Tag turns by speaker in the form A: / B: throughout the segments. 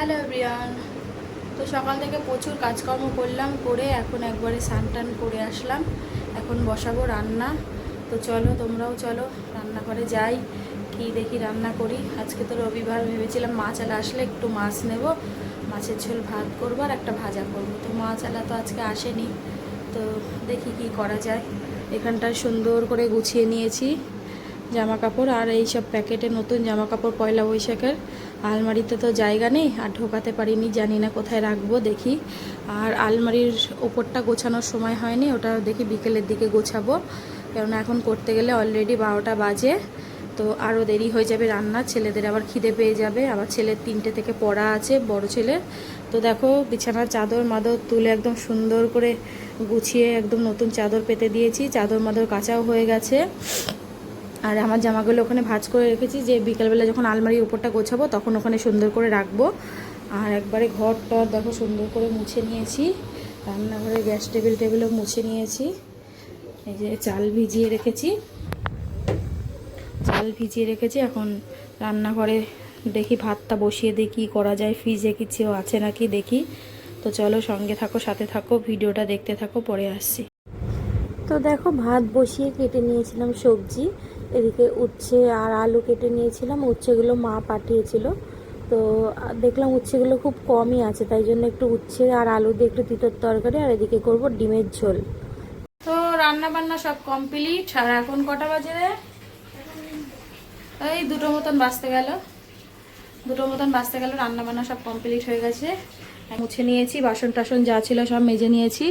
A: Hello everyone তো সকাল থেকে প্রচুর কাজকর্ম করলাম, করে এখন একবারে স্নান টান করে আসলাম। এখন বসাবো রান্না। তো চলো, তোমরাও চলো, রান্নাঘরে যাই, কি দেখি রান্না করি। আজকে তো রবিবার, ভেবেছিলাম মাছ আলা আসলে একটু মাছ নেব। মাছের ঝোল ভাত করব আর একটা ভাজা করব। তো মাছ আলা তো আজকে আসেনি। তো দেখি কি করা যায়। এখানটায় সুন্দর করে গুছিয়ে নিয়েছি। জামা কাপড় আর এই সব প্যাকেটে নতুন জামা কাপড় পয়লা বৈশাখের আলমারিতে তো জায়গা নেই, আর ঢোকাতে পারিনি, জানি না কোথায় রাখব, দেখি। আর আলমারির ওপরটা গোছানোর সময় হয়নি, ওটা দেখি বিকেলের দিকে গোছাবো কারণ এখন করতে গেলে অলরেডি বারোটা বাজে, তো আরও দেরি হয়ে যাবে রান্না, ছেলেদের আবার খিদে পেয়ে যাবে, আবার ছেলের তিনটে থেকে পড়া আছে, বড় ছেলের তো দেখো, বিছানার চাদর মাদর তুলে একদম সুন্দর করে গুছিয়ে একদম নতুন চাদর পেতে দিয়েছি, চাদর মাদর কাঁচাও হয়ে গেছে। আর আমার জামাগুলো ওখানে ভাঁজ করে রেখেছি যে বিকালবেলা যখন আলমারির উপরটা গোছাবো তখন ওখানে সুন্দর করে রাখব। আর একবারে ঘর টর দেখো সুন্দর করে মুছে নিয়েছি। রান্নাঘরে গ্যাস টেবিল টেবিলও মুছে নিয়েছি। এই যে চাল ভিজিয়ে রেখেছি। চাল ভিজিয়ে রেখেছি। এখন রান্নাঘরে দেখি ভাতটা বসিয়ে দিই কী করা যায়। ফ্রিজে কিছু আছে নাকি দেখি। তো চলো সঙ্গে থাকো, সাথে থাকো, ভিডিওটা দেখতে থাকো, পরে আসছি।
B: তো দেখো, ভাত বসিয়ে কেটে নিয়েছিলাম সবজি। এদিকে উচ্ছে আর আলু কেটে নিয়েছিলাম, উচ্ছেগুলো মা পাঠিয়েছিল। তো দেখলাম উচ্ছেগুলো খুব কমই আছে, তাই জন্য একটু উচ্ছে আর আলু দিয়ে একটু তিতর তরকারি, আর এদিকে করব ডিমের ঝোল।
A: তো রান্না বান্না সব কমপ্লিট, আর এখন কটা বাজে এই দুটো মতন বাঁচতে গেল। দুটো মতন বাঁচতে গেল রান্না বান্না সব কমপ্লিট হয়ে গেছে। মুছে নিয়েছি বাসন টাসন যা ছিল সব মেজে নিয়েছি।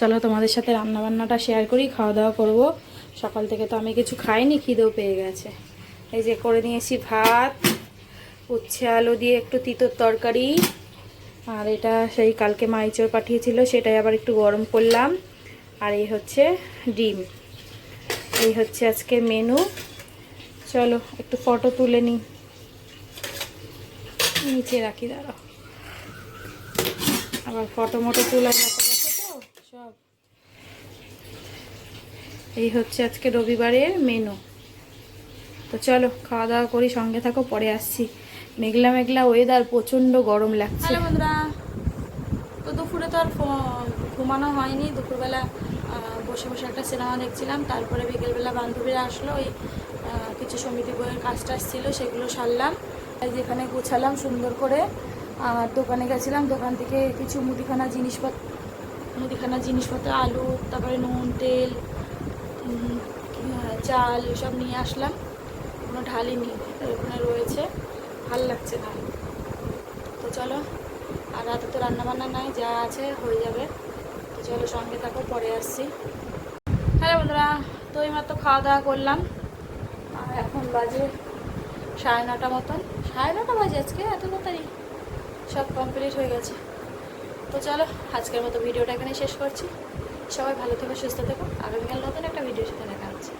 A: চলো তোমাদের সাথে রান্না বান্নাটা শেয়ার করি খাওয়া দাওয়া করব। সকাল থেকে তো আমি কিছু খাইনি, খিদেও পেয়ে গেছে। এই যে করে নিয়েছি ভাত, উচ্ছে, আলু দিয়ে একটু তিতর তরকারি। আর এটা সেই কালকে মাইচোর পাঠিয়েছিল, সেটাই আবার একটু গরম করলাম। আর এই হচ্ছে ডিম। এই হচ্ছে আজকে মেনু চলো একটু ফটো তুলে নিই নিচে রাখি, দাঁড়াও। আবার ফটো মটো তোলা তো, সব। এই হচ্ছে আজকে রবিবারের মেনু তো চলো, খাওয়া দাওয়া করি, সঙ্গে থাকো, পরে আসছি। মেঘলা মেঘলা ওয়েদার প্রচণ্ড গরম লাগছে। বন্ধুরা, তো দুপুরে তো আর ঘুমানো হয়নি। দুপুরবেলা বসে বসে একটা সিনেমা দেখছিলাম। তারপরে বিকেলবেলা বান্ধবীরা আসলো, ওই কিছু সমিতি বইয়ের কাজ টাজ ছিল সেগুলো সারলাম। যেখানে গুছালাম সুন্দর করে আর দোকানে গেছিলাম, দোকান থেকে কিছু মুদিখানা জিনিসপত্র মুদিখানা জিনিসপত্র, আলু, তারপরে নুন, তেল চাল, এসব নিয়ে আসলাম। কোনো ঢালি ঢালিনি ওখানে রয়েছে। ভালো লাগছে না। তো চলো, আর রাতে তো রান্না বান্না নাই, যা আছে হয়ে যাবে। তো চলো সঙ্গে থাকো, পরে আসছি। হ্যালো বন্ধুরা, তো এই মাত্র খাওয়া দাওয়া করলাম। আর এখন বাজে সাড়ে নটা মতন। সাড়ে নটা বাজে আজকে? এত তাড়াতাড়ি? সব কমপ্লিট হয়ে গেছে। তো চলো, আজকের মতো ভিডিওটা এখানে শেষ করছি। সবাই ভালো থেকো, সুস্থ থেকো। আগামীকাল নতুন একটা ভিডিওর সাথে দেখা হচ্ছে।